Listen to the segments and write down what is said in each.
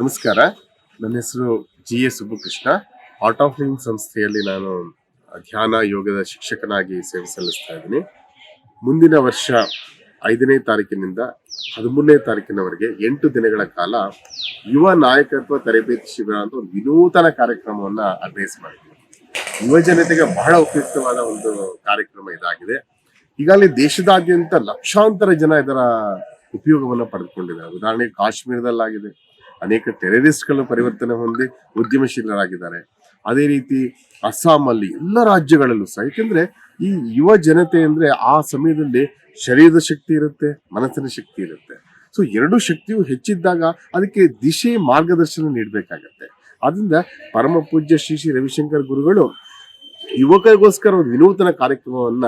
ನಮಸ್ಕಾರ. ನನ್ನ ಹೆಸರು G A Subbakrishna. Art of Living ಸಂಸ್ಥೆಯಲ್ಲಿ ನಾನು ಧ್ಯಾನ, ಯೋಗದ ಶಿಕ್ಷಕನಾಗಿ ಸೇವೆ ಸಲ್ಲಿಸ್ತಾ ಇದ್ದೀನಿ. ಮುಂದಿನ ವರ್ಷ ಐದನೇ ತಾರೀಕಿನಿಂದ ಹದಿಮೂರನೇ ತಾರೀಕಿನವರೆಗೆ ಎಂಟು ದಿನಗಳ ಕಾಲ ಯುವ ನಾಯಕತ್ವ ತರಬೇತಿ ಶಿಬಿರ ಅಂತ ಒಂದು ವಿನೂತನ ಕಾರ್ಯಕ್ರಮವನ್ನು ಅಡ್ವೈಸ್ ಮಾಡಿದ್ವಿ ಯುವ ಜನತೆಗೆ ಬಹಳ ಉಪಯುಕ್ತವಾದ ಒಂದು ಕಾರ್ಯಕ್ರಮ ಇದಾಗಿದೆ. ಈಗಾಗಲೇ ದೇಶದಾದ್ಯಂತ ಲಕ್ಷಾಂತರ ಜನ ಇದರ ಉಪಯೋಗವನ್ನು ಪಡೆದುಕೊಂಡಿದ್ದಾರೆ. ಉದಾಹರಣೆಗೆ ಕಾಶ್ಮೀರದಲ್ಲಾಗಿದೆ ಅನೇಕ ಟೆರರಿಸ್ಟ್ಗಳು ಪರಿವರ್ತನೆ ಹೊಂದಿ ಉದ್ಯಮಶೀಲರಾಗಿದ್ದಾರೆ. ಅದೇ ರೀತಿ ಅಸ್ಸಾಮಲ್ಲಿ ಎಲ್ಲ ರಾಜ್ಯಗಳಲ್ಲೂ ಸಹ ಯಾಕೆಂದ್ರೆ ಈ ಯುವ ಜನತೆ ಅಂದ್ರೆ ಆ ಸಮಯದಲ್ಲಿ ಶರೀರದ ಶಕ್ತಿ ಇರುತ್ತೆ, ಮನಸ್ಸಿನ ಶಕ್ತಿ ಇರುತ್ತೆ. ಸೊ ಎರಡು ಶಕ್ತಿಯು ಹೆಚ್ಚಿದ್ದಾಗ ಅದಕ್ಕೆ ದಿಶೆ ಮಾರ್ಗದರ್ಶನ ನೀಡಬೇಕಾಗತ್ತೆ. ಆದ್ರಿಂದ ಪರಮ ಪೂಜ್ಯ ಶ್ರೀ ಶ್ರೀ ರವಿಶಂಕರ್ ಗುರುಗಳು ಯುವಕರಿಗೋಸ್ಕರ ಒಂದು ವಿನೂತನ ಕಾರ್ಯಕ್ರಮವನ್ನ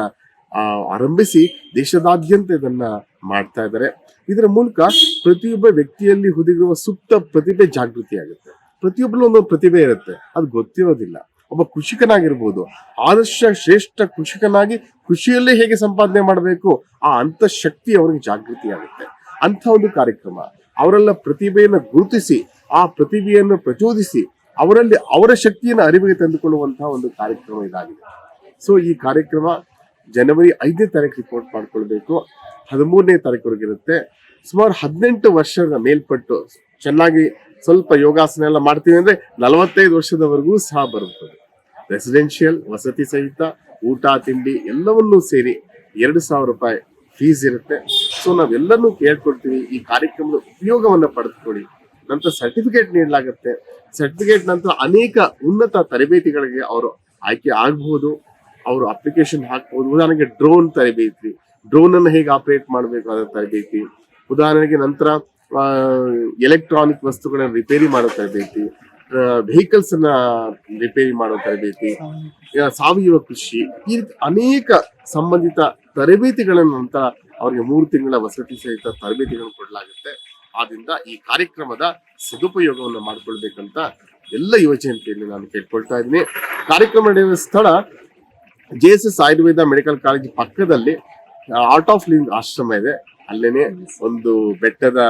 ಆರಂಭಿಸಿ ದೇಶದಾದ್ಯಂತ ಇದನ್ನ ಮಾಡ್ತಾ ಇದ್ದಾರೆ. ಇದರ ಮೂಲಕ ಪ್ರತಿಯೊಬ್ಬ ವ್ಯಕ್ತಿಯಲ್ಲಿ ಹುದುಗಿರುವ ಸುಪ್ತ ಪ್ರತಿಭೆ ಜಾಗೃತಿ ಆಗುತ್ತೆ ಪ್ರತಿಯೊಬ್ಬರಲ್ಲೂ ಒಂದೊಂದು ಪ್ರತಿಭೆ ಇರುತ್ತೆ. ಅದು ಗೊತ್ತಿರೋದಿಲ್ಲ. ಒಬ್ಬ ಕೃಷಿಕನಾಗಿರ್ಬೋದು, ಆದರ್ಶ ಶ್ರೇಷ್ಠ ಕೃಷಿಕನಾಗಿ ಕೃಷಿಯಲ್ಲೇ ಹೇಗೆ ಸಂಪಾದನೆ ಮಾಡಬೇಕು, ಆ ಅಂತ ಶಕ್ತಿ ಅವರಿಗೆ ಜಾಗೃತಿ ಆಗುತ್ತೆ ಅಂತ ಒಂದು ಕಾರ್ಯಕ್ರಮ. ಅವರೆಲ್ಲ ಪ್ರತಿಭೆಯನ್ನು ಗುರುತಿಸಿ, ಆ ಪ್ರತಿಭೆಯನ್ನು ಪ್ರಚೋದಿಸಿ, ಅವರಲ್ಲಿ ಅವರ ಶಕ್ತಿಯನ್ನು, ಅರಿವಿಗೆ ತಂದುಕೊಳ್ಳುವಂತಹ ಒಂದು ಕಾರ್ಯಕ್ರಮ ಇದಾಗಿದೆ. ಸೊ ಈ ಕಾರ್ಯಕ್ರಮ ಜನವರಿ ಐದನೇ ತಾರೀಕು ರಿಪೋರ್ಟ್ ಮಾಡ್ಕೊಳ್ಬೇಕು. ಹದಿಮೂರನೇ ತಾರೀಕುವರೆಗಿರುತ್ತೆ ಸುಮಾರು ಹದಿನೆಂಟು ವರ್ಷದ ಮೇಲ್ಪಟ್ಟು ಚೆನ್ನಾಗಿ ಸ್ವಲ್ಪ ಯೋಗಾಸನ ಎಲ್ಲ ಮಾಡ್ತೀವಿ ಅಂದರೆ ನಲವತ್ತೈದು ವರ್ಷದವರೆಗೂ ಸಹ ಬರುತ್ತದೆ. ರೆಸಿಡೆನ್ಷಿಯಲ್ ವಸತಿ ಸಹಿತ, ಊಟ, ತಿಂಡಿ ಎಲ್ಲವನ್ನೂ ಸೇರಿ ಎರಡು ಸಾವಿರ ರೂಪಾಯಿ ಫೀಸ್ ಇರುತ್ತೆ. ಸೊ ನಾವೆಲ್ಲನೂ ಕೇಳ್ಕೊಡ್ತೀವಿ ಈ ಕಾರ್ಯಕ್ರಮದ ಉಪಯೋಗವನ್ನು ಪಡೆದುಕೊಳ್ಳಿ. ನಂತರ ಸರ್ಟಿಫಿಕೇಟ್ ನೀಡಲಾಗುತ್ತೆ. ಸರ್ಟಿಫಿಕೇಟ್ ನಂತರ ಅನೇಕ ಉನ್ನತ ತರಬೇತಿಗಳಿಗೆ ಅವರು ಆಯ್ಕೆ ಆಗಬಹುದು ಅವರು ಅಪ್ಲಿಕೇಶನ್ ಹಾಕ್ಬೋದು ಉದಾಹರಣೆಗೆ ಡ್ರೋನ್ ತರಬೇತಿ. ಡ್ರೋನ್ ಅನ್ನು ಹೇಗೆ ಆಪರೇಟ್ ಮಾಡಬೇಕು ಅದರ ತರಬೇತಿ. ಉದಾಹರಣೆಗೆ ನಂತರ ಎಲೆಕ್ಟ್ರಾನಿಕ್ ವಸ್ತುಗಳನ್ನ ರಿಪೇರಿ ಮಾಡೋ ತರಬೇತಿ. ವೆಹಿಕಲ್ಸ್ ಅನ್ನ ರಿಪೇರಿ ಮಾಡೋ ತರಬೇತಿ. ಸಾವಯವ ಕೃಷಿ. ಈ ರೀತಿ ಅನೇಕ ಸಂಬಂಧಿತ ತರಬೇತಿಗಳನ್ನು ನಂತರ ಅವರಿಗೆ ಮೂರು ತಿಂಗಳ ವಸತಿ ಸಹಿತ ತರಬೇತಿಗಳನ್ನು ಕೊಡಲಾಗುತ್ತೆ. ಆದ್ರಿಂದ ಈ ಕಾರ್ಯಕ್ರಮದ ಸದುಪಯೋಗವನ್ನು ಮಾಡಿಕೊಳ್ಬೇಕಂತ ಎಲ್ಲ ಯುವಜನತೆಯಲ್ಲಿ ನಾನು ಕೇಳ್ಕೊಳ್ತಾ ಇದ್ದೀನಿ. ಕಾರ್ಯಕ್ರಮ ನಡೆಯುವ ಸ್ಥಳ J S S Ayurveda medical college ಪಕ್ಕದಲ್ಲಿ ಆರ್ಟ್ ಆಫ್ ಲಿವಿಂಗ್ ಆಶ್ರಮ ಇದೆ. ಅಲ್ಲೇನೆ ಒಂದು ಬೆಟ್ಟದ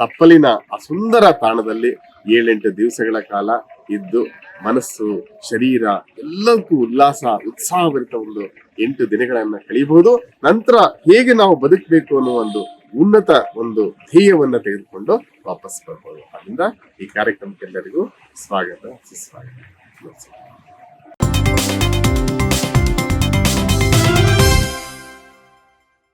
ತಪ್ಪಲಿನ ಆ ಸುಂದರ ತಾಣದಲ್ಲಿ ಏಳೆಂಟು ದಿವಸಗಳ ಕಾಲ ಇದ್ದು ಮನಸ್ಸು, ಶರೀರ ಎಲ್ಲಕ್ಕೂ ಉಲ್ಲಾಸ, ಉತ್ಸಾಹಭರಿತ ಒಂದು ಎಂಟು ದಿನಗಳನ್ನ ಕಳೆಯಬಹುದು. ನಂತರ ಹೇಗೆ ನಾವು ಬದುಕಬೇಕು ಅನ್ನೋ ಒಂದು ಉನ್ನತ ಒಂದು ಧ್ಯೇಯವನ್ನ ತೆಗೆದುಕೊಂಡು ವಾಪಸ್ ಬರ್ಬೋದು. ಅದರಿಂದ ಈ ಕಾರ್ಯಕ್ರಮಕ್ಕೆಲ್ಲರಿಗೂ ಸ್ವಾಗತ, ಸುಸ್ವಾಗತ.